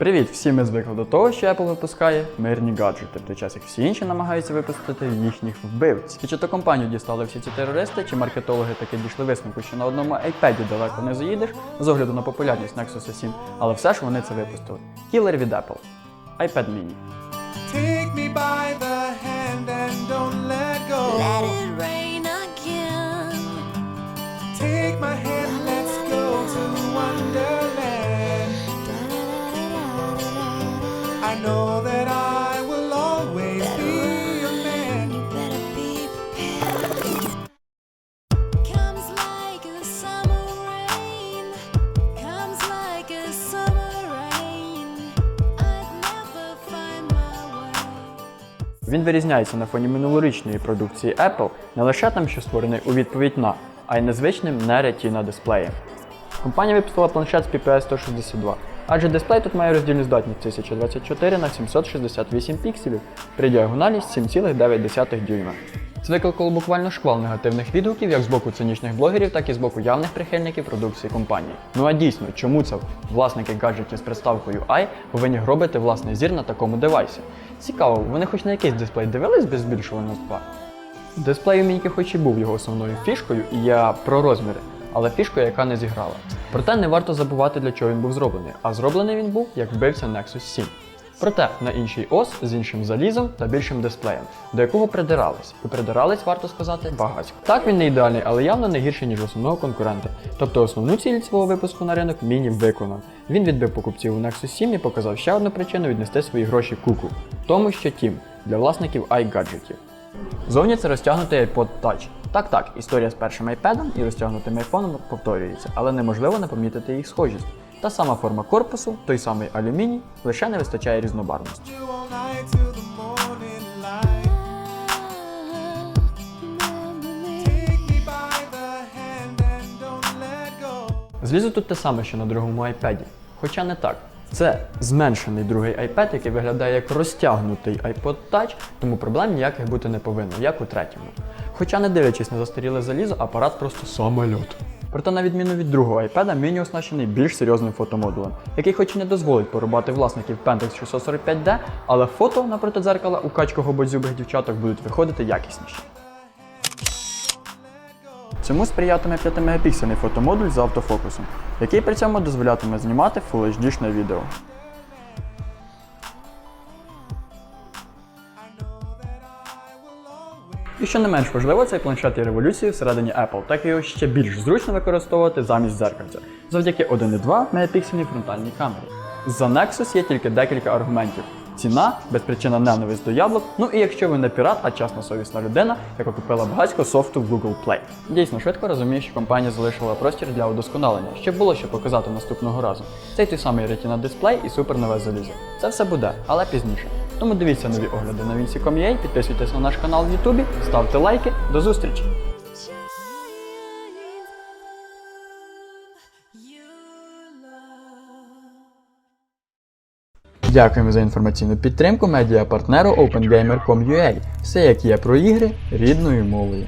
Привіт! Всі ми звикли до того, що Apple випускає мирні гаджети, в той час як всі інші намагаються випустити їхніх вбивць. І чи то компанію дістали всі ці терористи, чи маркетологи таки дійшли висновку, що на одному iPad далеко не заїдеш, з огляду на популярність Nexus 7, але все ж вони це випустили. Кілер від Apple. iPad mini. Take me by the hand and don't let I know that I will always be your man. You better be prepared. Comes like a summer rain. Comes like a summer rain. I'd never find my way. Він вирізняється на фоні минулорічної продукції Apple не лише тим, що створений у відповідь на, а й незвичним не Retina дисплеєм. Компанія випустила планшет з PPS 162, адже дисплей тут має роздільну здатність 1024 на 768 пікселів при діагоналі 7,9 дюйма. Це викликало буквально шквал негативних відгуків як з боку цинічних блогерів, так і з боку явних прихильників продукції компанії. Ну а дійсно, чому це власники гаджетів з приставкою і повинні гробити власний зір на такому девайсі? Цікаво, вони хоч на якийсь дисплей дивились без збільшувального скла? Дисплей у Міньки хоч і був його основною фішкою, і я про розміри, але фішкою, яка не зіграла. Проте не варто забувати, для чого він був зроблений, а зроблений він був як вбивця Nexus 7. Проте на інший ос з іншим залізом та більшим дисплеєм, до якого придирались. І придирались, варто сказати, багатько. Так він не ідеальний, але явно не гірший, ніж основного конкурента. Тобто основну ціль свого випуску на ринок міні виконав. Він відбив покупців у Nexus 7 і показав ще одну причину віднести свої гроші куку, тому що тім для власників iGadgetів. Зовні це розтягнутий iPod Touch. Так, так, історія з першим iPad і розтягнутим айфоном повторюється, але неможливо не помітити їх схожість. Та сама форма корпусу, той самий алюміній, лише не вистачає різнобарвності. Злізу тут те саме, що на другому iPad. Хоча не так. Це зменшений другий iPad, який виглядає як розтягнутий iPod Touch, тому проблем ніяких бути не повинно, як у третьому. Хоча, не дивлячись на застаріле залізо, апарат просто самольот. Проте, на відміну від другого iPad, міні оснащений більш серйозним фотомодулем, який хоч і не дозволить порубати власників Pentax 645D, але фото напроти дзеркала у качкого бодзюбих дівчаток будуть виходити якісніші. Цьому сприятиме 5-мегапіксельний фотомодуль з автофокусом, який при цьому дозволятиме знімати Full HD-шне відео. І що не менш важливо, цей планшет є революцією всередині Apple, так його ще більш зручно використовувати замість зеркальця, завдяки 1,2 мегапіксельній фронтальній камері. За Nexus є тільки декілька аргументів. Ціна, безпричинна ненависть до яблук, ну і якщо ви не пірат, а чесна совісна людина, яка купила багатько софту в Google Play. Дійсно швидко розумію, що компанія залишила простір для удосконалення, щоб було що показати наступного разу. Цей той самий Retina дисплей і супернове залізо. Це все буде, але пізніше. Тому дивіться нові огляди на Vinci.com.ua, підписуйтесь на наш канал в Ютубі, ставте лайки. До зустрічі! Дякуємо за інформаційну підтримку медіапартнеру OpenGamer.com.ua. Все як є про ігри рідною мовою.